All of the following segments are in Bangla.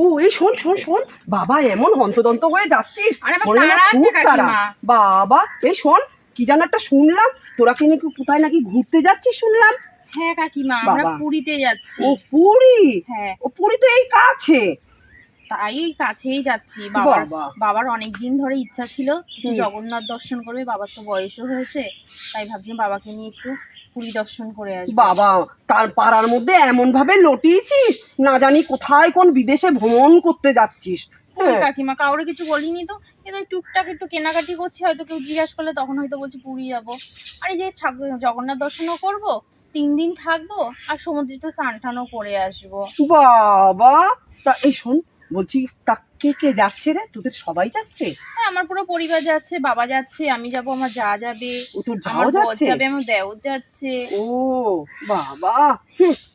ও এই শোন শোন শোন। বাবা এমন হন্তদন্ত হয়ে যাচ্ছিস। বাবা এই শোন কি যেন একটা শুনলাম। তোরা কি নাকি কোথায় নাকি ঘুরতে যাচ্ছিস শুনলাম? হ্যাঁ কাকিমা আমরা পুরীতে যাচ্ছি। ও পুরী? হ্যাঁ। ও পুরী তো এই কাছে? তাই এই কাছেই যাচ্ছি বাবার বাবা। বাবার অনেক দিন ধরে ইচ্ছা ছিল জগন্নাথ দর্শন করবে বাবার তো বয়সও হয়েছে। তাই ভাবছিলাম বাবাকে নিয়ে একটু দর্শন করে আসব। বাবা তার পাড়ার মধ্যে এমন ভাবে লটিয়েছিস? না জানি কোথায় কোন বিদেশে ভ্রমণ করতে যাচ্ছিস। হ্যাঁ। কাকিমা কাউরে কিছু বলিনি তো? কিন্তু টুকটাক একটু কেনাকাটি করছি হয়তো কেউ জিজ্ঞাসা করলে তখন হয়তো বলছি পুরী যাব। আর এই যে জগন্নাথ দর্শনও করব তিন দিন থাকব আর সমুদ্রে তো স্নান টানও করে আসব। বাবা তা এই শোন বলছি তা কে কে যাচ্ছে রে? তোদের সবাই যাচ্ছে? হ্যাঁ আমার পুরো পরিবার যাচ্ছে বাবা যাচ্ছে আমি যাব আমার যা যাবে। ও তোর যাও যাচ্ছে? যাবে আমার দেও যাচ্ছে। ও বাবা!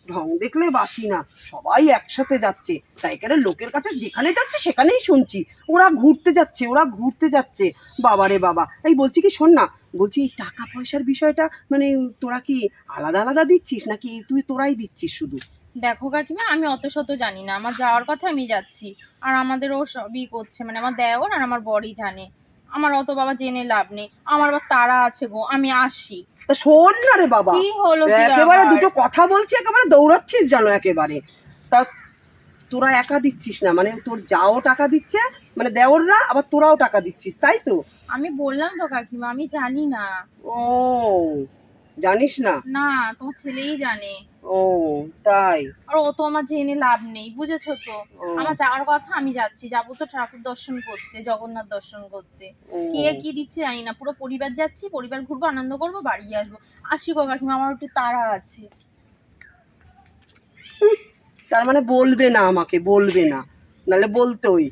ঢং দেখলে বাঁচি না। সবাই একসাথে যাচ্ছে। তাই করে লোকের কাছে যেখানে যাচ্ছে সেখানেই শুনছি। ওরা ঘুরতে যাচ্ছে ওরা ঘুরতে যাচ্ছে। বাবারে বাবা! এই বলছি কি শোন না বলছি টাকা পয়সার বিষয়টা মানে তোরা কি আলাদা আলাদা দিচ্ছিস? নাকি তুই তোরাই দিচ্ছিস শুধু? দেখো কাকিমা আমি অত শত জানি না। আমার যাওয়ার কথা আমি যাচ্ছি। আর আমাদের ও সবই করছে। মানে আমার দেওর আর আমার বড়ই জানে আমার অত বাবা জেনে লাভ নেই। আমার আবার তারা আছে গো আমি আসি। তা শোন না রে বাবা। কি হলো একেবারে দুটো কথা বলছি একেবারে দৌড়াচ্ছিস জানো একেবারে। তা তোরা একা দিচ্ছিস না মানে তোর যাও টাকা দিচ্ছে মানে দেওররা আবার তোরাও টাকা দিচ্ছিস তাই তো? আমি বললাম তো কাকিমা আমি জানি না। ও জানিস না? না তোমার ছেলেই জানে। ও তাই? আর ও তো আমার জেনে লাভ নেই বুঝেছ তো? আমার যাওয়ার কথা আমি যাচ্ছি যাব তো ঠাকুর দর্শন করতে জগন্নাথ দর্শন করতে। কে কি দিচ্ছে জানি না পুরো পরিবার যাচ্ছি পরিবার ঘুরবো আনন্দ করব বাড়ি আসব। আসি গো কাকিমা আমার একটু তাড়া আছে। তার মানে বলবে না আমাকে বলবে না। নাহলে বলতোই।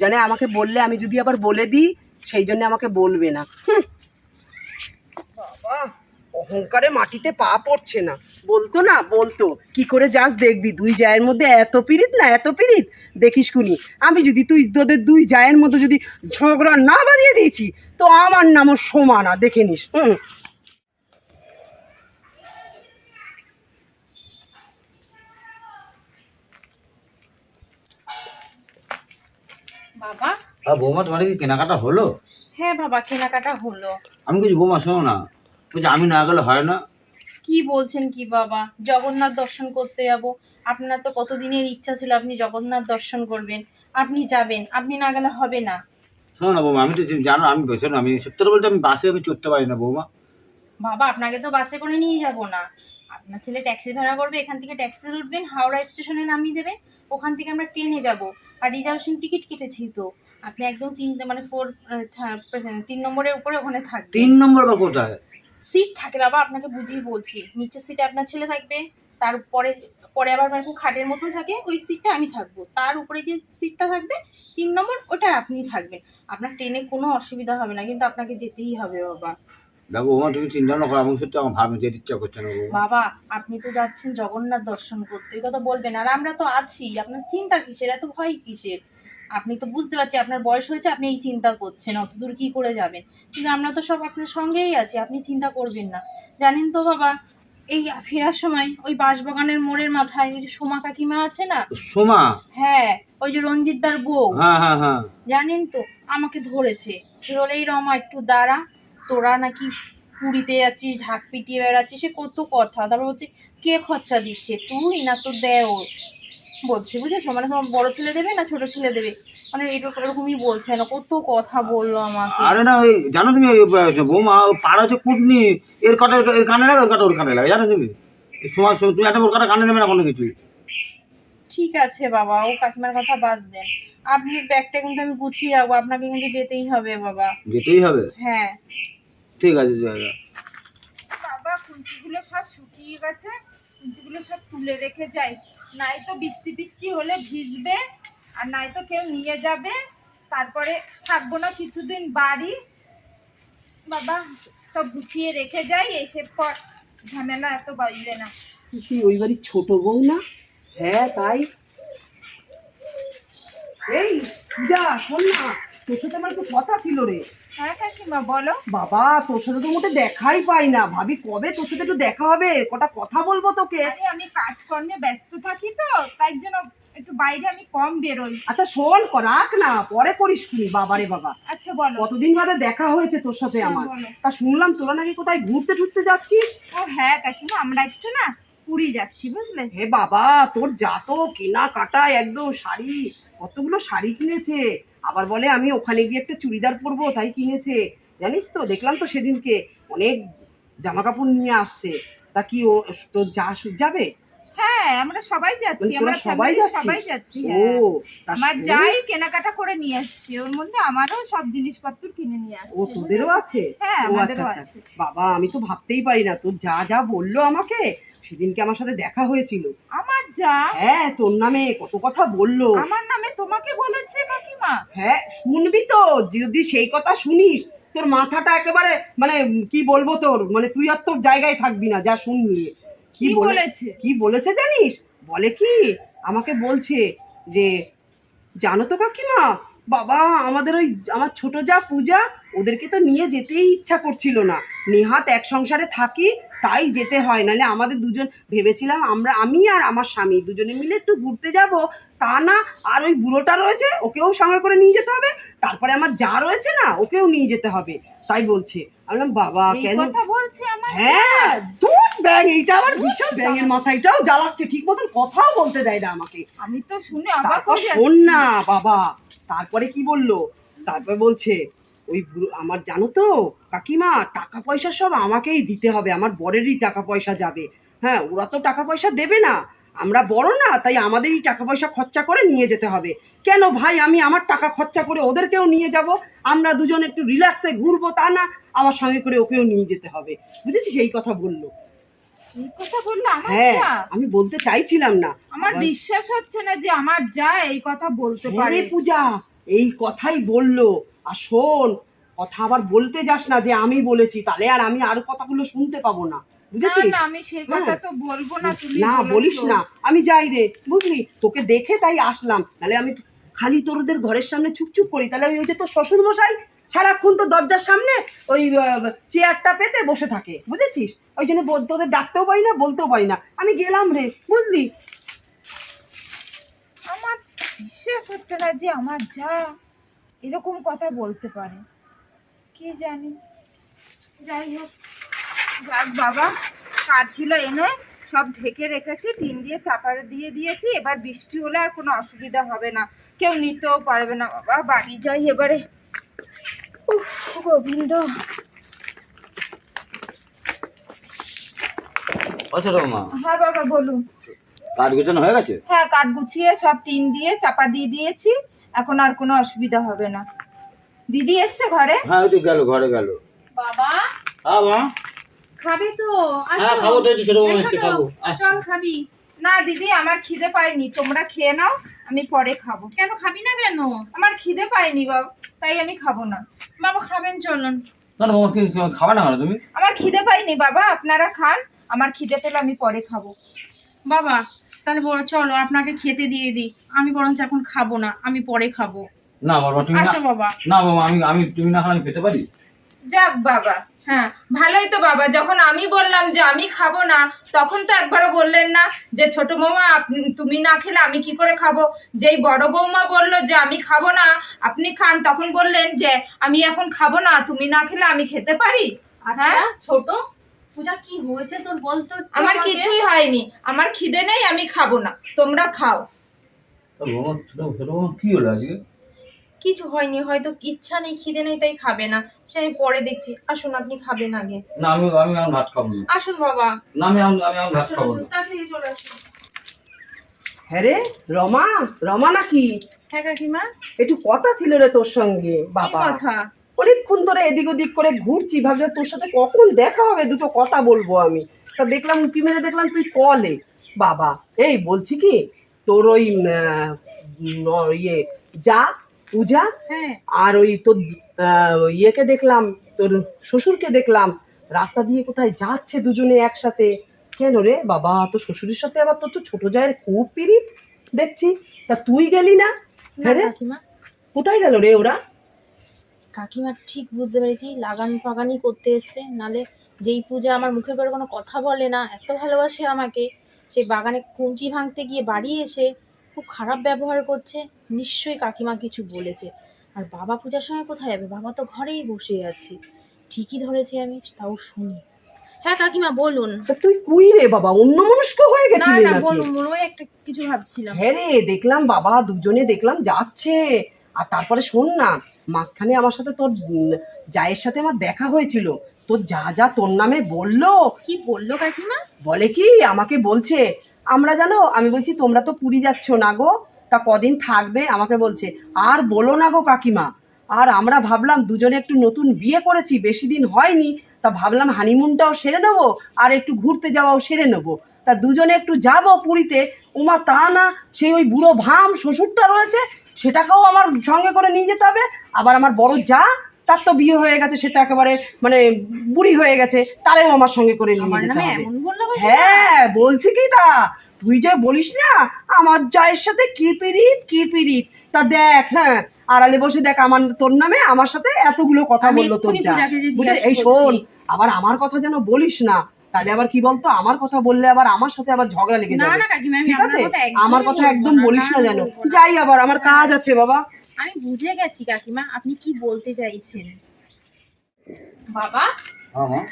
জানে আমাকে বললে আমি যদি আবার বলে দিই সেই জন্য আমাকে বলবে না। বাবা অহংকারে মাটিতে পা পড়ছে না। বলতো না বলতো কি করে যাস দেখবি দুই জায়ের মধ্যে এত পিরিত না এত পিরিত? দেখিস কুনি আমি যদি তুই তোদের দুই জায়ের মধ্যে যদি ঝগড়া না বাঁধিয়ে দিয়েছি তো আমার নামও সমানা দেখে নিস হুম। বাবা? আর বৌমা তোমার কি কেনাকাটা হলো? হ্যাঁ বাবা কেনাকাটা হলো। আমি কিছু বৌমা শোনো না। বলছি আমি না গেলে হয় না। কি বলছেন কি বাবা? জগন্নাথ দর্শন করতে যাব। আপনার তো কতদিনের ইচ্ছা ছিল আপনি জগন্নাথ দর্শন করবেন। আপনি যাবেন আপনি না গেলে হবে না। শোনো না বৌমা আমি তো জানো আমি শোনো আমি সত্যি বলতে আমি বাসে আমি চড়তে পারি না বৌমা। বাবা আপনাকে তো বাসে করে নিয়ে যাব না। আপনার ছেলে ট্যাক্সি ভাড়া করবে এখান থেকে ট্যাক্সি উঠবেন হাওড়া স্টেশনে নামিয়ে দেবে ওখান থেকে আমরা ট্রেনে যাব। আর রিজার্ভেশন টিকিট কেটেছি তো। আপনি একদম তিন মানে ফোর তিন নম্বরের উপরে ওখানে থাকবেন। তিন নম্বর বা কোথায়? সিট থাকে বাবা আপনাকে বুঝিয়ে বলছি নিচের সিটে আপনার ছেলে থাকবে তারপরে পরে আবার মানে খুব খাটের মতন থাকে ওই সিটটা আমি থাকব। তার উপরে যে সিটটা থাকবে তিন নম্বর ওটা আপনি থাকবেন। আপনার ট্রেনে কোনো অসুবিধা হবে না কিন্তু আপনাকে যেতেই হবে বাবা। দেখো বৌমা তুমি চিন্তা না করো আমি সত্যি আমার ভাবি যেতে ইচ্ছা করছে না বাবা আপনি তো যাচ্ছেন জগন্নাথ দর্শন করতে এই কথা বলবেন আর আমরা তো আছি আপনার চিন্তা কিসের? এত ভয় কিসের? আপনি তো বুঝতে পারছি আপনার বয়স হয়েছে আপনি এই চিন্তা করছেন অত দূর কি করে যাবেন? কিন্তু আমরা তো সব আপনার সঙ্গেই আছি আপনি চিন্তা করবেন না। জানেন তো বাবা এই ফেরার সময় ওই বাঁশবাগানের মোড়ের মাথায় ওই যে সোমা কাকিমা আছে না? সোমা? হ্যাঁ ওই যে রঞ্জিতদার বউ। হ্যাঁ হ্যাঁ হ্যাঁ। জানেন তো আমাকে ধরেছে। বলে এই রমা একটু দাঁড়া। তোরা নাকি পুরীতে যাচ্ছিস ঢাক পিটিয়ে বেড়াচ্ছিস সে কত কথা। তারপর হচ্ছে কে খরচা দিচ্ছে? তুই না তো দেও বলছে বুঝেছ? মানে তোমার বড় ছেলে দেবে না ছোট ছেলে দেবে? মানে এরকম এরকমই বলছে না কত কথা বলল আমাকে। আরে না ওই জানো তুমি বৌমা ও পাড়া হচ্ছে কুটনি এর কাটা এর কানে লাগে ওর কাটা ওর কানে লাগে জানো তুমি? সময় তুমি একটা ওর কাটা কানে নেবে না কোনো কিছুই। ঠিক আছে বাবা ও কাকিমার কথা বাদ দেন আপনি ব্যাগটা কিন্তু আমি গুছিয়ে রাখব আপনাকে কিন্তু যেতেই হবে বাবা। যেতেই হবে? হ্যাঁ। ঠিক আছে ঠিক আছে। বাবা কুঞ্চিগুলো সব শুকিয়ে গেছে কুঞ্চিগুলো সব তুলে রেখে যাই। নাই তো বৃষ্টি বৃষ্টি হলে ভিজবে, আর নাই তো কেউ নিয়ে যাবে। তারপরে থাকব না কিছুদিন বাড়ি। বাবা, সব গুছিয়ে রেখে যাই, এসে পর ঝামেলা এত বাজবে না। তুই ওই বাড়ির ছোট বউ না? হ্যাঁ তাই। এই যা শোন না, তোর সাথে আমার একটু কথা ছিল রে। হ্যাঁ কাকিমা বলো। বাবা তোর সাথে তো মোটে দেখাই পাই না। ভাবি কবে তোর সাথে একটু দেখা হবে? কটা কথা বলব তোকে? আরে আমি কাজকর্মে ব্যস্ত থাকি তো তাই জন্য একটু বাইরে আমি কম বেরোই। আচ্ছা শোন রাখ না পরে করিস তুমি বাবারে বাবা। আচ্ছা বলো। কতদিন বাদে দেখা হয়েছে তোর সাথে হ্যাঁ, আমার? তা শুনলাম তোরা নাকি কোথায় ঘুরতে টুরতে যাচ্ছিস? ও হ্যাঁ কাকিমা আমরা একটু না পুরী যাচ্ছি বুঝলে? হে বাবা তোর যা তো কেনা কাটা একদম শাড়ি কতগুলো শাড়ি কিনেছে? আবার বলে আমি ওখানে গিয়ে একটা চুড়িদার পরবো তাই কিনেছে। জানিস তো দেখলাম তো সেদিনকে অনেক জামা কাপড় নিয়ে আসছে। তা কি ও তোর যা যাবে? হ্যাঁ আমরা সবাই যাচ্ছি মানে আমরা সবাই সবাই যাচ্ছি ও হ্যাঁ। আমার যাই কেনাকাটা করে নিয়ে আসছে ওর মধ্যে আমারও সব জিনিসপত্র কিনে নিয়ে আসছে। ও তোদেরও আছে? হ্যাঁ আচ্ছা আমাদেরও আচ্ছা আছে। বাবা আমি তো ভাবতেই পারি না তোর যা যা বলল আমাকে সেদিনকে আমার সাথে দেখা হয়েছিল। আমার হ্যাঁ তোর নামে কত কথা বলল। আমার নামে তোমাকে বলেছে কাকিমা? হ্যাঁ শুনবি তো যদি সেই কথা শুনিস তোর মাথাটা একেবারে মানে কি বলব তোর মানে তুই আর তোর জায়গায় থাকবি না যা শুনলি কি বলেছে? কি বলেছে জানিস? বলে কি? আমাকে বলছে যে জানো তো কাকিমা বাবা আমাদের ওই আমার ছোট যা পূজা ওদেরকে তো নিয়ে যেতেই ইচ্ছা করছিল না। নেহাত এক সংসারে থাকি তাই যেতে হয়। নাহলে আমাদের দুজন ভেবেছিলাম আমরা আমি আর আমার স্বামী দুজনে মিলে একটু ঘুরতে যাব। তা না আর ওই বুড়োটা রয়েছে ওকেও সঙ্গে করে নিয়ে যেতে হবে। তারপরে আমার যা রয়েছে না ওকেও নিয়ে যেতে হবে। তাই বলছে। আমি বললাম বাবা কেন? হ্যাঁ দুধ ব্যাং এইটা আমার বিশাল ব্যাঙের মাথাটাও জ্বালাচ্ছে ঠিক মতন কথাও বলতে দেয় না আমাকে। আমি তো শুনে শোন না বাবা। তারপরে কি বলল? তারপরে বলছে ওই আমার জানো তো? কাকিমা টাকা পয়সা সব আমাকেই দিতে হবে আমার বরেরই টাকা পয়সা যাবে। হ্যাঁ ওরা তো টাকা পয়সা দেবে না। আমরা বড় না তাই আমাদেরই টাকা পয়সা খরচা করে নিয়ে যেতে হবে। কেন ভাই আমি আমার টাকা খরচা করে ওদেরকেও নিয়ে যাব? আমরা দুজন একটু রিল্যাক্সে ঘুরবো তা না আমার সঙ্গে করে ওকেও নিয়ে যেতে হবে। বুঝেছিস? এই কথা বলল। হ্যাঁ আমি বলতে চাইছিলাম না। আমার বিশ্বাস হচ্ছে না যে আমার যা এই কথা বলতে হ্যাঁ পারে। পূজা এই কথাই বলল। আর শোন কথা আবার বলতে যাস না যে আমি বলেছি তাহলে আর আমি আর কথাগুলো শুনতে পাবো না। না বুঝেছিস আমি সেই কথা। তো বলব না তুমি না বলিস না আমি যাই রে বুঝলি? তোকে দেখে তাই আসলাম তাহলে আমি খালি তোরদের ঘরের সামনে চুপচুপ করি তাহলে ওই যে তোর শ্বশুর মশাই সারাক্ষণ তো দরজার সামনে ওই চেয়ারটা পেতে বসে থাকে বুঝেছিস? ওই জন্য তোদের ডাকতেও পারি না বলতেও পারি না। আমি গেলাম রে বুঝলি? আমার বিশ্বাস হচ্ছে না যে আমার যা এরকম কথা বলতে পারে। কি জানি? যাই হোক যাক বাবা কাঠগুলো এনে সব ঢেকে রেখেছি টিন দিয়ে চাপারে দিয়ে দিয়েছি এবার বৃষ্টি হলে আর কোনো অসুবিধা হবে না। কেউ নিতেও পারবে না বাবা বাড়ি যাই এবারে। উফ গোবিন্দ। আচ্ছা হ্যাঁ বাবা বলুন। কাজ গোছানো হয়ে গেছে? হ্যাঁ কাঠ গুছিয়ে সব টিন দিয়ে চাপা দিয়ে দিয়েছি। এখন আর কোনো অসুবিধা হবে না। দিদি এসছে ঘরে? হ্যাঁ ওই তো গেল ঘরে গেল। বাবা? হ্যাঁ মা? খাবি তো হ্যাঁ খাব তো ছোট এই এসছে খাব চল খাবি। না দিদি আমার খিদে পায়নি তোমরা খেয়ে নাও আমি পরে খাব। কেন খাবি না কেন? আমার খিদে পায়নি বাবা তাই আমি খাব না। বাবা খাবেন চলুন। না না মামা খাবে না তুমি? আমার খিদে পায়নি বাবা আপনারা খান আমার খিদে পেলে আমি পরে খাব। বাবা তাহলে বড় চলো আপনাকে খেতে দিয়ে দিই। আমি বরঞ্চ এখন খাব না আমি পরে খাব। না মামা তুমি না আসো বাবা। না মামা আমি আমি তুমি না খালে আমি খেতে পারি? যাক বাবা। হ্যাঁ ভালোই তো বাবা। যখন আমি বললাম যে আমি খাব না তখন তো একবারও বললেন না যে ছোট বৌমা তুমি না খেলে আমি কি করে খাব? যেই বড় বৌমা বলল যে আমি খাব না আপনি খান তখন বললেন যে আমি এখন খাব না তুমি না খেলে আমি খেতে পারি? আচ্ছা হ্যাঁ? ছোট পূজা কি হয়েছে তোর বলতো একটু আমার কিছুই হয়নি। আমার খিদে নেই আমি খাব না। তোমরা খাও। তো কি হলো আজকে? কিছু হয়নি হয়তো ইচ্ছা নেই খিদে নেই তাই খাবে না। সে আমি পরে দেখছি। আসুন আপনি খাবেন আগে। না আমি আমি এখন ভাত খাব না। আসুন বাবা। না আমি আমি আমি এখন ভাত খাব না। তাড়াতাড়ি চলে আসুন। হ্যাঁ রে রমা? রমা নাকি? হ্যাঁ কাকিমা। একটু কথা ছিল রে তোর সঙ্গে বাবা। কথা? অনেকক্ষণ ধরে এদিক ওদিক করে ঘুরছি ভাবছি তোর সাথে কখন দেখা হবে? দুটো কথা বলব আমি। তা দেখলাম উঁকি মেরে দেখলাম? তুই কলে বাবা এই বলছি কি তোর ওই ইয়ে যা পূজা হ্যাঁ। আর ওই তোর ইয়েকে দেখলাম তোর শ্বশুরকে দেখলাম। রাস্তা দিয়ে কোথায় যাচ্ছে দুজনে একসাথে? কেন রে বাবা তোর শ্বশুরের সাথে আবার তোর তো ছোট জায়ের খুব পিরিত দেখছি। তা তুই গেলি না? না হ্যাঁ রে? কোথায় গেল রে ওরা? কাকিমা ঠিক বুঝতে পেরেছি লাগান ফাগানি করতে এসছে নালে যেই পূজা আমার মুখের পরে কোনো কথা বলে না এত ভালোবাসে আমাকে। সে বাগানে কুঞ্চি ভাঙতে গিয়ে বাড়ি এসে খুব খারাপ ব্যবহার করছে নিশ্চয়ই কাকিমা কিছু বলেছে। আর বাবা পূজার সঙ্গে কোথায় যাবে? বাবা তো ঘরেই বসে আছে। ঠিকই ধরেছি আমি তাও শুনি। হ্যাঁ কাকিমা বলুন। তা তুই কুই রে বাবা? অন্য মনস্ক হয়ে না গেছিলি না নাকি? বলুন বলুন ওই একটা কিছু ভাবছিলাম। হ্যাঁ রে দেখলাম বাবা দুজনে দেখলাম যাচ্ছে। আর তারপরে শোন না মাঝখানে আমার সাথে তোর জায়ের সাথে আমার দেখা হয়েছিল। তোর যা যা তোর নামে বলল। কি বলল কাকিমা? বলে কি? আমাকে বলছে আমরা জানো আমি বলছি তোমরা তো পুরী যাচ্ছ না গো। তা কদিন থাকবে? আমাকে বলছে আর বলো না গো কাকিমা। আর আমরা ভাবলাম দুজনে একটু নতুন বিয়ে করেছি বেশি দিন হয়নি। তা ভাবলাম হানিমুনটাও সেরে নেব আর একটু ঘুরতে যাওয়াও সেরে নেব। তা দুজনে একটু যাব পুরীতে। উমা তা না সেই ওই বুড়ো ভাম শ্বশুরটা রয়েছে সেটাকেও আমার সঙ্গে করে নিয়ে যেতে হবে। আবার আমার বড় যা তার তো বিয়ে হয়ে গেছে সেটা একেবারে মানে বুড়ি হয়ে গেছে তারেও আমার সঙ্গে করে নিয়ে যেতে হবে? হ্যাঁ বলছি কি তা? তুই যে বলিস না আমার জায়ের সাথে কি পিরিত কি পিরিত তা দেখ হ্যাঁ আড়ালে বসে দেখ আমার তোর নামে আমার সাথে এতগুলো কথা বলল তোর যা। বুঝলি? এই শোন আবার আমার কথা যেন বলিস না তাহলে আবার কি বলতো? আমার কথা বললে আবার আমার সাথে আবার ঝগড়া লেগে যাবে না কাকিমা আমি ঠিক আপনার আছে? আমার কথা একদম বলিস না না, যেন। যাই আবার আমার কাজ আছে বাবা। আমি বুঝে গেছি কাকিমা আপনি কি বলতে চাইছেন? বাবা? হ্যাঁ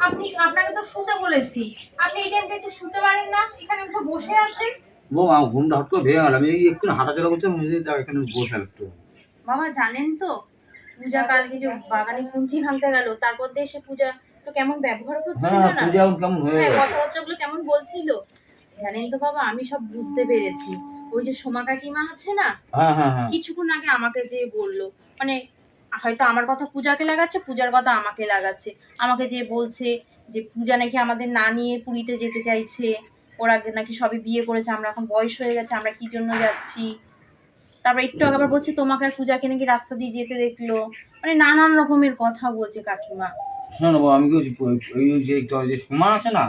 আপনি আপনাকে তো শুতে বলেছি। আপনি এই টাইমটা একটু শুতে পারেন না? এখানে একটু বসে আছেন? বৌমা ঘুমটা হট করে ভেঙে গেল। আমি একটু হাঁটাচলা করছি এখানে বসে একটু। বাবা জানেন তো পূজা কালকে যে বাগানে কুঞ্চি ভাঙতে গেল তারপর দিয়ে এসে পূজা তো কেমন ব্যবহার করছিল হ্যাঁ না? হ্যাঁ কথাবার্তাগুলো কেমন বলছিল? জানেন তো বাবা আমি সব বুঝতে পেরেছি। ওই যে সোমা কাকিমা আছে না? হ্যাঁ কিছুক্ষণ আগে আমাকে যে বলল মানে হয়তো আমার কথা পূজাকে লাগাচ্ছে পূজার কথা আমাকে লাগাচ্ছে। আমাকে যে বলছে যে পূজা নাকি আমাদের না নিয়ে পুরীতে যেতে চাইছে ওরা নাকি সবে বিয়ে করেছে আমরা এখন বয়স হয়ে গেছে আমরা কি জন্য যাচ্ছি? তারপর একটু আগে আবার বলছে তোমাকে আর পূজাকে নাকি রাস্তা দিয়ে যেতে দেখল। মানে নানান রকমের কথা বলছে কাকিমা। শোনো না বাবা আমি কি ওই যে যে সুমা আছে না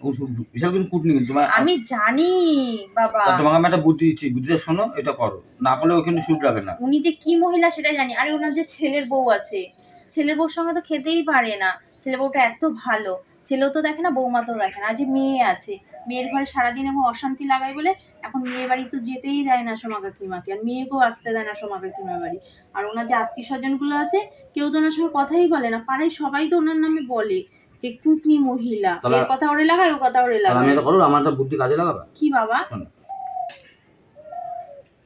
ও বিশাল কিন্তু কুটনি কিন্তু তোমার আমি জানি বাবা। তোমাকে আমি একটা বুদ্ধি দিচ্ছি বুদ্ধিটা শোনো এটা করো। না করলে ওখানে লাগে না। উনি যে কি মহিলা সেটা জানি। আরে ওনার যে ছেলের বউ আছে ছেলের বউর সঙ্গে তো খেতেই পারে না। ছেলে বউটা এত ভালো ছেলেও তো দেখে না বৌমা তো দেখে না। আর যে মেয়ে আছে মেয়ের ঘরে সারাদিন এখন অশান্তি লাগাই বলে এখন মেয়ে বাড়ি তো যেতেই দেয় না সোমা কাকিমাকে আর মেয়েকেও আসতে দেয় না সোমা কাকিমার বাড়ি। আর ওনার যে আত্মীয় স্বজনগুলো আছে কেউ তো ওনার সঙ্গে কথাই বলে না পাড়ায় সবাই তো ওনার নামে বলে যে কুটনি মহিলা। এর কথা ওরে লাগায় ও কথা ওরে আমি লাগায়। এটা আমার একটা বুদ্ধি কাজে লাগাবে? কি বাবা?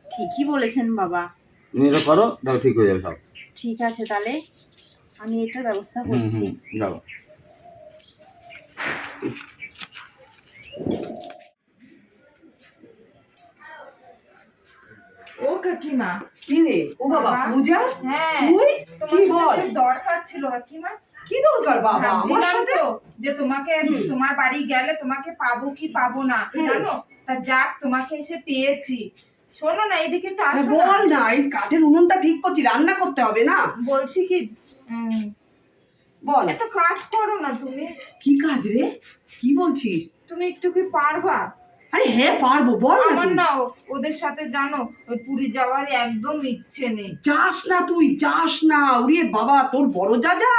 ঠিকই বলেছেন বাবা। তুমি এটা করো দেখো ঠিক হয়ে যাবে সব। ঠিক আছে তাহলে আমি এটার ব্যবস্থা করছি। হুম ও কাকিমা কি রে? ও বাবা। পূজা? হ্যাঁ। তুই? কি বল? দরকার ছিল কাকিমা কি দরকার বাবা? আমার সাথে? যে তোমাকে তোমার বাড়ি গেলে তোমাকে পাবো কি পাবো না জানো? তা যাক তোমাকে এসে পেয়েছি। শোনো না এদিকে একটু আসো বল না। এই কাঠের উনুনটা ঠিক করছি রান্না করতে হবে না? বলছি কি বল। একটা কাজ করো না তুমি। কি কাজ রে? কি বলছিস? তুমি একটু কি পারবা? আরে হ্যাঁ পারব বল না আমার না ওদের সাথে জানো ওই পুরী যাওয়ার একদম ইচ্ছে নেই। যাস না তুই যাস না। ওরে বাবা তোর বড় যা যা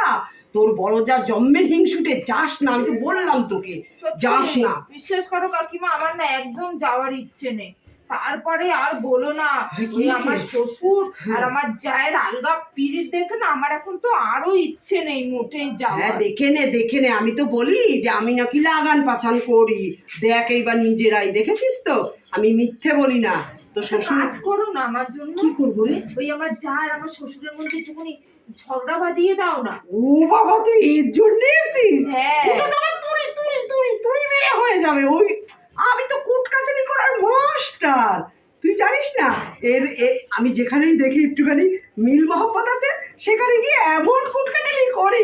তোর বড় যা জন্মের হিংসুটে যাস না আমি তো বললাম তোকে। যাস না। বিশ্বাস করো কাকিমা আমার না একদম যাওয়ার ইচ্ছে নেই। তারপরে আর বলো না ওই আমার শ্বশুর হ্যাঁ। আর আমার জায়ের আলগা পিরিত দেখে না আমার এখন তো আরও ইচ্ছে নেই মোটেই হ্যাঁ দেখে নে দেখে নে। আমি তো বলি যে আমি নাকি লাগান পাছান করি। দেখ এইবার নিজেরাই দেখেছিস তো? আমি মিথ্যে বলি না। তো শ্বশুর কাজ করো না আমার জন্য। কি করব রে? ওই আমার যা আর আমার শ্বশুরের মধ্যে একটুখানি ঝগড়া বাঁধিয়ে দাও না। ও বাবা তুই এর জন্য এসিস হ্যাঁ। ওটা তো আমার তুড়ি তুড়ি তুড়ি তুড়ি মেরে হয়ে যাবে। ওই আমি তো কুট কাচারি করার মাস্টার। তুই জানিস না এর আমি যেখানেই দেখি একটুখানি মিল মহব্বত আছে সেখানে গিয়ে এমন কুট কাচারি করি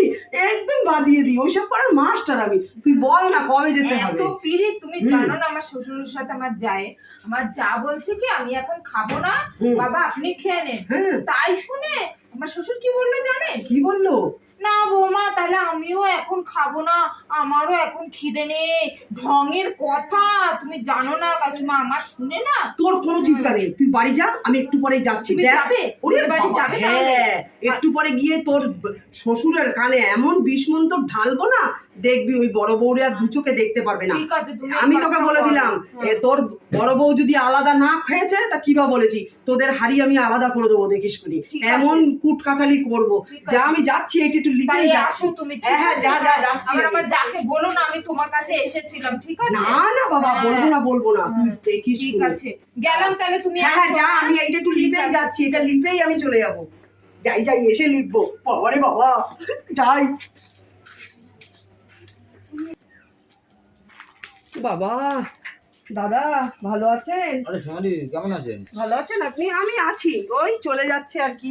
একদম বাদিয়ে দিই। ওইসব করার মাস্টার আমি। তুই বল না কবে যেতে এত হবে। পিরিত তুমি জানো না আমার শ্বশুরের সাথে আমার যায়। আমার যা বলছে কি আমি এখন খাব না। বাবা আপনি খেয়ে নেন। হ্যাঁ। তাই শুনে আমার শ্বশুর কি বলল জানেন? কি বলল? না বৌমা তাহলে আমিও এখন খাব না আমারও এখন খিদে নেই ঢঙের কথা তুমি জানো না কাকিমা আমার শুনে না তোর কোনো চিন্তা নেই তুই বাড়ি যা আমি একটু পরে যাচ্ছি তুমি দেখ যাবে? ওরে ওদের বাড়ি বাবা, যাবে তাহলে? হ্যাঁ একটু পরে গিয়ে তোর শ্বশুরের কানে এমন বিষ মন্ত্র ঢালবো না দেখবি ওই বড় বউরে আর দু চোখে দেখতে পারবে না। আমি তোকে বলে দিলাম তোর বড় বউ যদি আলাদা না খেয়েছে তা কিবা বলেছি? তোদের হাড়ি আমি আলাদা করে দেবো দেখিস করি এমন কুট কাচালি করব যা আমি যাচ্ছি এইটা একটু লিখেই যাচ্ছি। হ্যাঁ হ্যাঁ যা যা যাচ্ছি যাকে বলো না আমি তোমার কাছে এসেছিলাম ঠিক আছে? না না বাবা হ্যাঁ। বলব না বলব না। তুই দেখিস ঠিক আছে। গেলাম তাহলে তুমি হ্যাঁ হ্যাঁ যা হ্যাঁ? আমি এইটা একটু লিখেই যাচ্ছি এটা লিখেই আমি চলে যাব। যাই যাই এসে লিখব। বাবা রে বাবা। যাই। বাবা দাদা ভালো আছেন? আরে সোনালি কেমন আছেন? ভালো আছেন আপনি? আমি আছি। ওই চলে যাচ্ছে আর কি।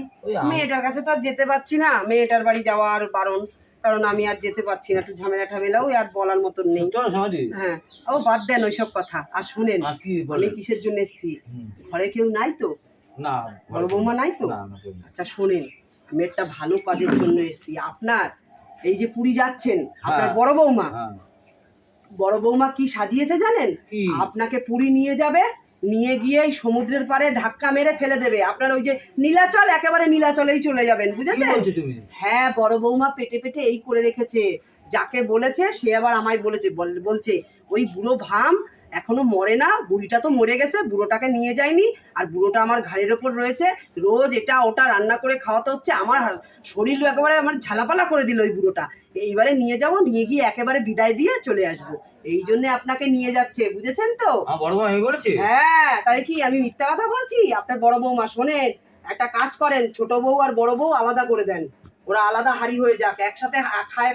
মেয়েটার কাছে তো আর যেতে পারছি না। মেয়েটার বাড়ি যাওয়ার বারণ। কারণ আমি আর যেতে পারছি না একটু ঝামেলা ঠামেলা ওই আর বলার মতন নেই। হ্যাঁ। ও বাদ দেন ওইসব কথা। আর শুনেন আর কি আমি কিসের জন্য এসেছি? ঘরে কেউ নাই তো? না বড় বৌমা নাই তো। আচ্ছা শোনেন আমি একটা ভালো কাজের জন্য এসেছি। আপনার এই যে পুরী যাচ্ছেন আপনার হ্যাঁ। বড় বৌমা হ্যাঁ। বড় বৌমা কি সাজিয়েছে জানেন? আপনাকে পুরী নিয়ে যাবে নিয়ে গিয়ে সমুদ্রের পারে ধাক্কা মেরে ফেলে দেবে। আপনার ওই যে নীলাচল একেবারে নীলাচলেই চলে যাবেন বুঝেছেন? হ্যাঁ বড় বৌমা পেটে পেটে এই করে রেখেছে। যাকে বলেছে সে আবার আমায় বলেছে বল- বলছে ওই বুড়ো ভাম এখনও মরে না বুড়িটা তো মরে গেছে বুড়োটাকে নিয়ে যায়নি আর বুড়োটা আমার ঘাড়ের ওপর রয়েছে। রোজ এটা ওটা রান্না করে খাওয়াতে হচ্ছে আমার শরীর একেবারে আমার ঝালাপালা করে দিল ওই বুড়োটা। এইবারে নিয়ে যাব নিয়ে গিয়ে একেবারে বিদায় দিয়ে চলে আসব। এই জন্য আপনাকে নিয়ে যাচ্ছে বুঝেছেন তো? বড় করেছে হ্যাঁ তাই কি আমি মিথ্যা কথা বলছি? আপনার বড় বৌমা শোনেন একটা কাজ করেন ছোট বউ আর বড় বউ আলাদা করে দেন। ওরা আলাদা হাড়ি হয়ে যাক একসাথে খায়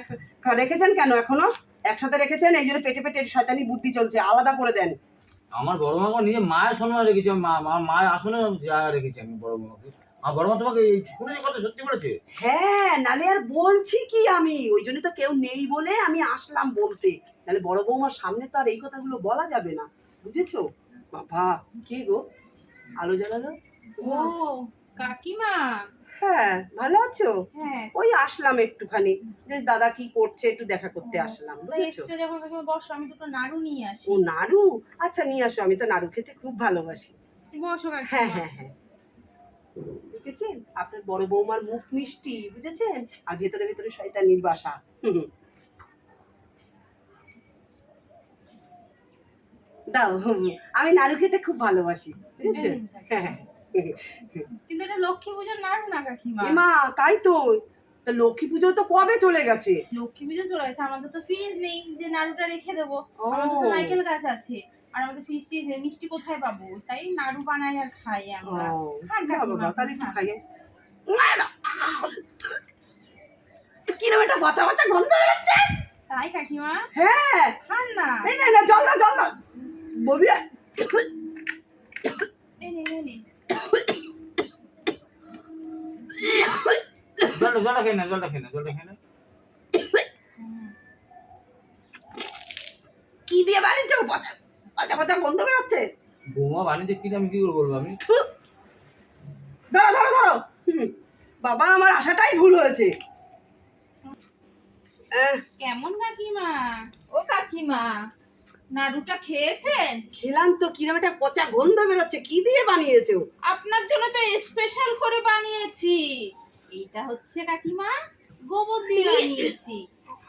রেখেছেন কেন এখনও? একসাথে রেখেছেন এই জন্য পেটে পেটে শয়তানি বুদ্ধি চলছে আলাদা করে দেন। আমার বড় মা নিজে মায়ের সম্মান রেখেছি মা আমার মায়ের আসনে জায়গা রেখেছি আমি বড় মাকে আমার বড় মা তোমাকে এই শুনে কথা সত্যি বলেছে? হ্যাঁ নালে আর বলছি কি আমি? ওই জন্য তো কেউ নেই বলে আমি আসলাম বলতে। নালে বড় বৌমার সামনে তো আর এই কথাগুলো বলা যাবে না বুঝেছ? বাবা কে গো? আলো জ্বালালো? ও কাকিমা। হ্যাঁ ভালো আছো? হ্যাঁ। ওই আসলাম একটুখানি। যে দাদা কি করছে একটু দেখা করতে আসলাম তো যখন বসো আমি দুটো নাড়ু নিয়ে আসি। ও নাড়ু? আচ্ছা নিয়ে আসো আমি তো নাড়ু খেতে খুব ভালোবাসি। বসো হ্যাঁ হ্যাঁ হ্যাঁ। বুঝেছেন আপনার বড় বৌমার মুখ মিষ্টি বুঝেছেন? আর ভেতরে ভেতরে শয়তানির বাসা। হুম। দাও আমি নাড়ু খেতে খুব ভালোবাসি বুঝেছেন? হ্যাঁ হ্যাঁ। কিন্তু এটা লক্ষ্মী পুজোর নাড়ু না কাকিমা। মা তাই তো। তা লক্ষ্মী পুজো তো কবে চলে গেছে? লক্ষ্মী পুজো চলে গেছে আমাদের তো ফ্রিজ নেই যে নাড়ুটা রেখে দেবো। আমাদের তো নারকেল গাছ আছে আর আমাদের ফ্রিজ টিজ নেই মিষ্টি কোথায় পাবো? তাই নাড়ু বানাই আর খাই আমরা। খান কাকিমা, তাহলে একটু। না, না। কিরম একটা গন্ধ বেরোচ্ছে? তাই কাকিমা? হ্যাঁ। খান না। এই নে, নে, জল দাও জল দাও। বলবি এই নে, নে, নে। জলটা জলটা খেয়ে না জলটা খেয়ে না জলটা খেয়ে না। কি দিয়ে বানিয়েছো? বাচ্চা বাচ্চা বাচ্চা গন্ধ বেরোচ্ছে। বৌমা বানিয়েছে কি আমি কি করে বলব আমি। ধরো ধরো ধরো বাবা আমার আশাটাই ভুল হয়েছে। কেমন কাকিমা? ও কাকিমা। নাড়ুটা খেয়েছেন? খেলাম তো কিরম একটা পচা গন্ধ বেরোচ্ছে কি দিয়ে বানিয়েছো? আপনার জন্য তো স্পেশাল করে বানিয়েছি। এইটা হচ্ছে কাকিমা গোবর দিয়ে বানিয়েছি।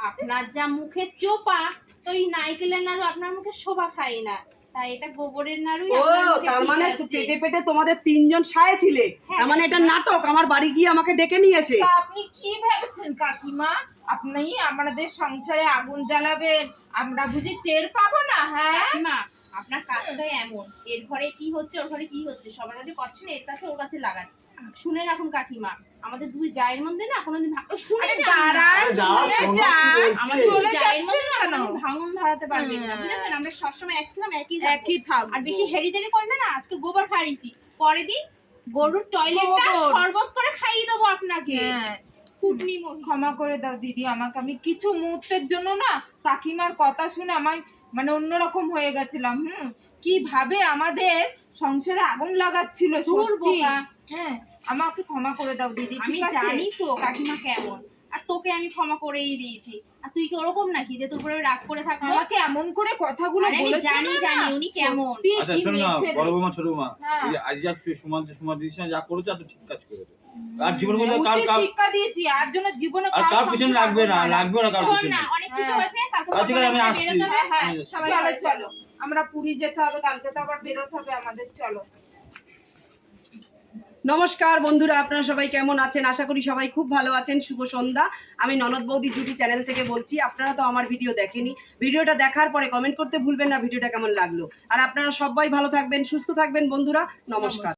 আপনার যা মুখে চোপা তো এই নাইকেলের নাড়ু আপনার মুখে শোভা খায় না। তাই এটা গোবরের নাড়ুই ও তার মানে পেটে পেটে তোমাদের তিনজন সায়ে ছিলে। হ্যাঁ, তার মানে এটা নাটক আমার বাড়ি গিয়ে আমাকে ডেকে নিয়ে এসে। আপনি কি ভেবেছেন কাকিমা? আপনি আমাদের সংসারে আগুন জ্বালাবেন আমরা বুঝি টের পাবো না হ্যাঁ কাকিমা আপনার কাজটাই এমন এর ঘরে কি হচ্ছে ওর ঘরে কি হচ্ছে সবার কাছে কথা শুনে এর কাছে ওর কাছে লাগান শুনে রাখুন কাকিমা আমাদের দুই জায়ের মধ্যে না কোনোদিন শুনে। দাঁড়ান? আমাদের দুই জায়ের মধ্যে না ভাঙন ধরাতে পারবেন না। বুঝেছেন আমরা সবসময় এক ছিলাম একই একই। থাকব। আর বেশি হেরি দেরি করলে না আজকে গোবর খাইয়েছি পরে দিন গরুর টয়লেটটা। শরবত করে খাইয়ে দেবো আপনাকে হ্যাঁ কুটনি ক্ষমা করে দাও দিদি আমাকে আমি কিছু মুহূর্তের জন্য না কাকিমার কথা শুনে আমার মানে অন্যরকম হয়ে গেছিলাম হুম? কীভাবে আমাদের সংসারে আগুন লাগাচ্ছিল সত্যি? হ্যাঁ আমাকে ক্ষমা করে দাও দিদি আমি জানি তো। কাকিমা কেমন? আর তোকে আমি ক্ষমা করেই দিয়েছি। আর তুই কি ওরকম নাকি যে তোর উপরে রাগ করে থাকব আমাকে এমন করে কথাগুলো আমি জানি জানি উনি কেমন? আচ্ছা কি শোনো না বড় বৌমা ছোট বৌমা হ্যাঁ। এই যে আজ যা সমাজ সমাজ যা করেছে এত ঠিক কাজ করেছে আর জীবন শিক্ষা দিয়েছি আর জন্য জীবনে আর কার কার পিছনে লাগবে না লাগবে না। কার পিছনে। অনেক কিছু হ্যাঁ। আমি আসছি। হ্যাঁ হ্যাঁ চলো চলো। চলো আমরা পুরী যেতে হবে কালকে তো আবার বেরোতে হবে আমাদের চলো। নমস্কার বন্ধুরা আপনারা সবাই কেমন আছেন? আশা করি সবাই খুব ভালো আছেন। শুভ সন্ধ্যা। আমি ননদ বৌদি জুটি চ্যানেল থেকে বলছি আপনারা তো আমার ভিডিও দেখেনি। ভিডিওটা দেখার পরে কমেন্ট করতে ভুলবেন না ভিডিওটা কেমন লাগল। আর আপনারা সবাই ভালো থাকবেন সুস্থ থাকবেন বন্ধুরা নমস্কার।